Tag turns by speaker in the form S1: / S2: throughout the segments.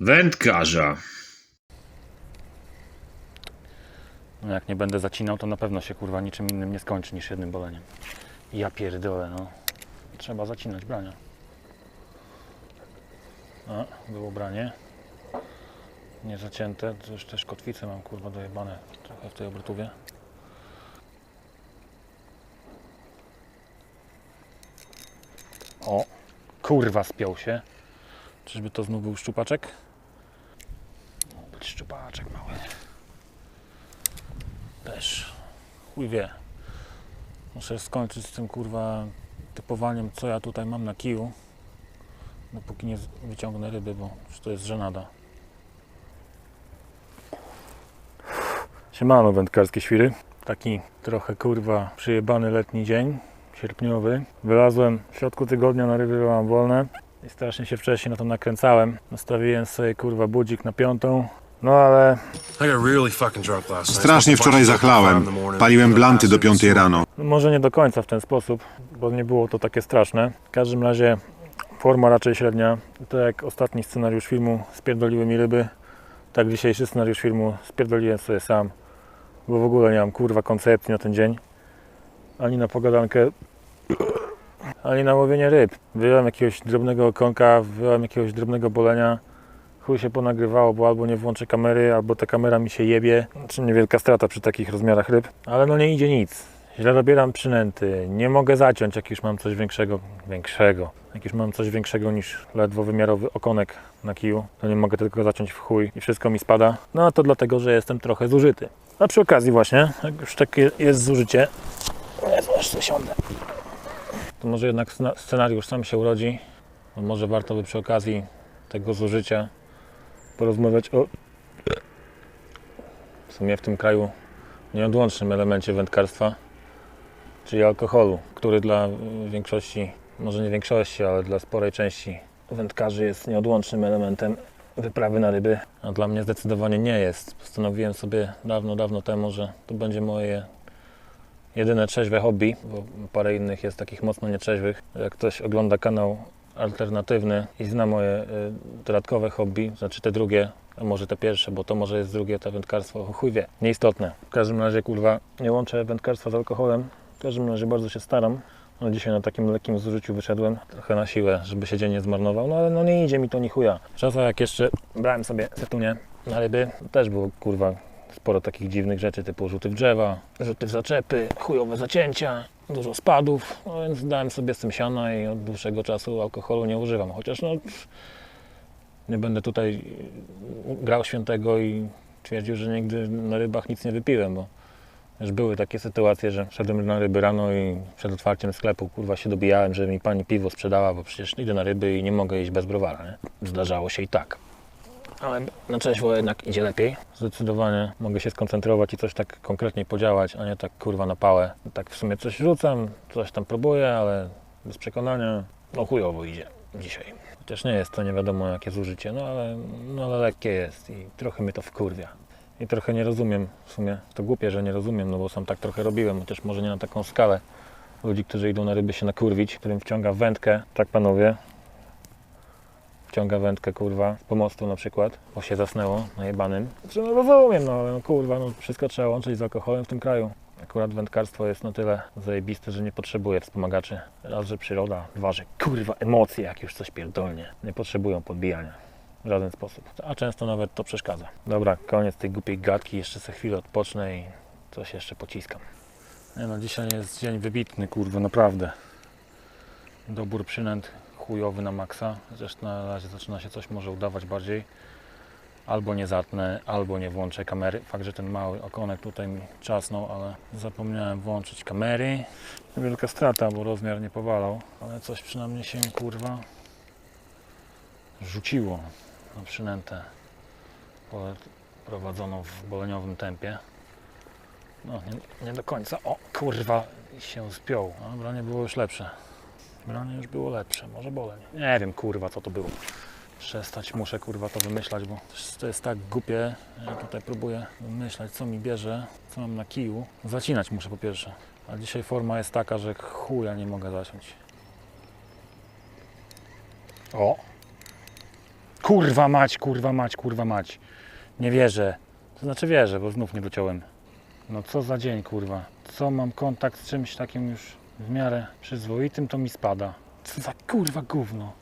S1: Wędkarza.
S2: No jak nie będę zacinał, to na pewno się kurwa niczym innym nie skończy niż jednym boleniem. Ja pierdolę, no. Trzeba zacinać brania. A, było branie. Nie zacięte, już też kotwice mam kurwa dojebane trochę w tej obrotówie. O, kurwa spiął się. Czyżby to znów był szczupaczek? Szczupaczek mały. Też. Chuj wie. Muszę skończyć z tym kurwa typowaniem, co ja tutaj mam na kiju. Dopóki nie wyciągnę ryby, bo to jest żenada. Siemano wędkarskie świry. Taki trochę kurwa przyjebany letni dzień, sierpniowy. Wylazłem w środku tygodnia na ryby, mam wolne. I strasznie się wcześniej na to nakręcałem. Nastawiłem sobie kurwa budzik na piątą. No ale
S3: Strasznie wczoraj zachlałem. Paliłem blanty do 5 rano.
S2: No Może nie do końca w ten sposób, bo nie było to takie straszne. W każdym razie forma raczej średnia. To jak ostatni scenariusz filmu spierdoliły mi ryby, tak dzisiejszy scenariusz filmu spierdoliłem sobie sam, bo w ogóle nie mam kurwa koncepcji na ten dzień. Ani na pogadankę, ani na łowienie ryb. Wyjąłem jakiegoś drobnego okonka, wyjąłem jakiegoś drobnego bolenia. Chuj się ponagrywało, bo albo nie włączę kamery, albo ta kamera mi się jebie. Czy niewielka strata przy takich rozmiarach ryb. Ale no nie idzie nic. Źle dobieram przynęty. Nie mogę zaciąć, jak już mam coś większego. Większego. Jak już mam coś większego niż ledwo wymiarowy okonek na kiju, to nie mogę tylko zaciąć w chuj i wszystko mi spada. No a to dlatego, że jestem trochę zużyty. A przy okazji właśnie, jak już takie jest zużycie, Jezu, aż siądę. To może jednak scena- scenariusz sam się urodzi. Może warto by przy okazji tego zużycia porozmawiać o w sumie w tym kraju nieodłącznym elemencie wędkarstwa, czyli alkoholu, który dla większości, może nie większości, ale dla sporej części wędkarzy jest nieodłącznym elementem wyprawy na ryby, a dla mnie zdecydowanie nie jest. Postanowiłem sobie dawno, dawno temu, że to będzie moje jedyne trzeźwe hobby, bo parę innych jest takich mocno nietrzeźwych. Jak ktoś ogląda kanał alternatywny i zna moje y, dodatkowe hobby, znaczy te drugie, a może te pierwsze, bo to może jest drugie, to wędkarstwo, chuj wie, nieistotne. W każdym razie, kurwa, nie łączę wędkarstwa z alkoholem. W każdym razie bardzo się staram. No dzisiaj na takim lekkim zużyciu wyszedłem, trochę na siłę, żeby się dzień nie zmarnował, no ale no nie idzie mi to ni chuja. W czasach jak jeszcze brałem sobie setunie na ryby, też było kurwa sporo takich dziwnych rzeczy typu rzuty w drzewa, rzuty w zaczepy, chujowe zacięcia, dużo spadów, no więc dałem sobie z tym siana i od dłuższego czasu alkoholu nie używam, chociaż no nie będę tutaj grał świętego i twierdził, że nigdy na rybach nic nie wypiłem, bo już były takie sytuacje, że szedłem na ryby rano i przed otwarciem sklepu kurwa się dobijałem, że mi pani piwo sprzedała, bo przecież idę na ryby i nie mogę iść bez browara, nie? Zdarzało się i tak. Ale na trzeźwo jednak idzie lepiej. Zdecydowanie mogę się skoncentrować i coś tak konkretnie podziałać, a nie tak kurwa na pałę. Tak w sumie coś rzucam, coś tam próbuję, ale bez przekonania, no chujowo idzie dzisiaj. Chociaż nie jest to nie wiadomo jakie zużycie, no ale, no ale lekkie jest i trochę mnie to wkurwia. I trochę nie rozumiem w sumie, to głupie, że nie rozumiem, no bo sam tak trochę robiłem, chociaż może nie na taką skalę. Ludzi, którzy idą na ryby się nakurwić, którym wciąga wędkę, tak panowie, wciąga wędkę, kurwa, z pomostu na przykład, bo się zasnęło na jebanym. Znaczy, no rozumiem, no, ale no kurwa, no wszystko trzeba łączyć z alkoholem w tym kraju. Akurat wędkarstwo jest na tyle zajebiste, że nie potrzebuje wspomagaczy. Raz, że przyroda, dwa, że kurwa emocje, jak już coś pierdolnie. Nie potrzebują podbijania. W żaden sposób. A często nawet to przeszkadza. Dobra, koniec tej głupiej gadki. Jeszcze za chwilę odpocznę i coś jeszcze pociskam. Nie no, dzisiaj jest dzień wybitny, kurwa, naprawdę. Dobór przynęt chujowy na maksa. Zresztą na razie zaczyna się coś może udawać bardziej. Albo nie zatnę, albo nie włączę kamery. Fakt, że ten mały okonek tutaj mi czasnął, ale zapomniałem włączyć kamery. Wielka strata, bo rozmiar nie powalał, ale coś przynajmniej się kurwa rzuciło na przynętę prowadzoną w boleniowym tempie. No, nie, nie do końca. O, kurwa, się spiął. Branie było już lepsze. Branie już było lepsze, może boleń. Nie wiem, kurwa, co to było. Przestać muszę, kurwa, to wymyślać, bo to jest tak głupie. Ja tutaj próbuję wymyślać, co mi bierze, co mam na kiju. Zacinać muszę po pierwsze. A dzisiaj forma jest taka, że chuja nie mogę zaciąć. O! Kurwa mać, kurwa mać, kurwa mać. Nie wierzę. To znaczy wierzę, bo znów nie dociąłem. No co za dzień, kurwa. Co mam kontakt z czymś takim już w miarę przyzwoitym, to mi spada. Co za kurwa gówno.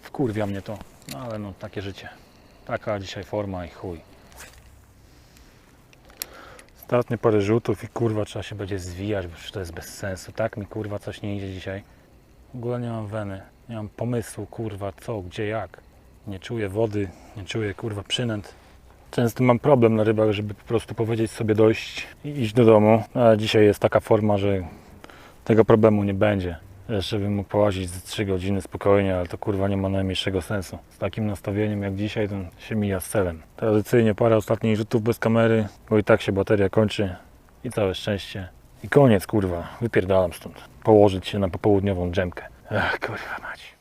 S2: Wkurwia mnie to. No ale no, takie życie. Taka dzisiaj forma i chuj. Ostatnie parę rzutów i kurwa trzeba się będzie zwijać, bo to jest bez sensu. Tak mi kurwa coś nie idzie dzisiaj. W ogóle nie mam weny. Nie mam pomysłu kurwa co, gdzie, jak. Nie czuję wody, nie czuję kurwa przynęt. Często mam problem na rybach, żeby po prostu powiedzieć sobie dojść i iść do domu. Ale dzisiaj jest taka forma, że tego problemu nie będzie. Jeszcze bym mógł połazić ze 3 godziny spokojnie, ale to kurwa nie ma najmniejszego sensu. Z takim nastawieniem jak dzisiaj, to się mija z celem. Tradycyjnie parę ostatnich rzutów bez kamery, bo i tak się bateria kończy i całe szczęście. I koniec kurwa, wypierdalam stąd. Położyć się na popołudniową dżemkę. Ach kurwa mać.